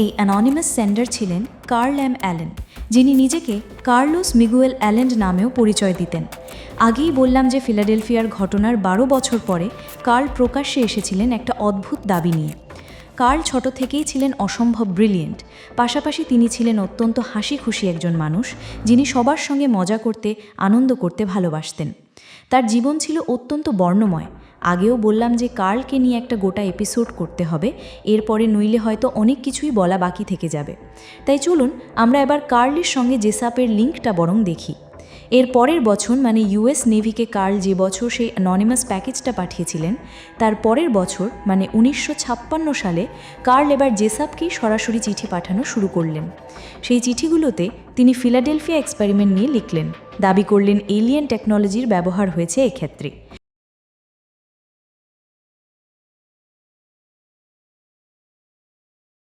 এই anonymous sender ছিলেন Carl M Allen, যিনি নিজেকে কার্লোস মিগুয়েল অ্যালেন্ড নামেও পরিচয় দিতেন। আগেই বললাম যে ফিলাডেলফিয়ার ঘটনার বারো বছর পরে কার্ল প্রকাশ্যে এসেছিলেন একটা অদ্ভুত দাবি নিয়ে। কার্ল ছোট থেকেই ছিলেন অসম্ভব ব্রিলিয়েন্ট পাশাপাশি তিনি ছিলেন অত্যন্ত হাসি খুশি একজন মানুষ, যিনি সবার সঙ্গে মজা করতে, আনন্দ করতে ভালোবাসতেন। তার জীবন ছিল অত্যন্ত বর্ণময় আগেও বললাম যে কার্লকে নিয়ে একটা গোটা এপিসোড করতে হবে, এরপরে নইলে হয়তো অনেক কিছুই বলা বাকি থেকে যাবে। তাই চলুন, আমরা এবার কার্লের সঙ্গে জেসাপের লিঙ্কটা বরং দেখি। এর পরের বছর মানে ইউএস নেভিকে কার্ল যে বছর সেই অ্যাননিমাস প্যাকেজটা পাঠিয়েছিলেন, তার পরের বছর মানে উনিশশো ছাপ্পান্ন সালে, কার্ল এবার জেসাপকেই সরাসরি চিঠি পাঠানো শুরু করলেন। সেই চিঠিগুলোতে তিনি ফিলাডেলফিয়া এক্সপেরিমেন্ট নিয়ে লিখলেন। দাবি করলেন, এলিয়েন টেকনোলজির ব্যবহার হয়েছে এক্ষেত্রে।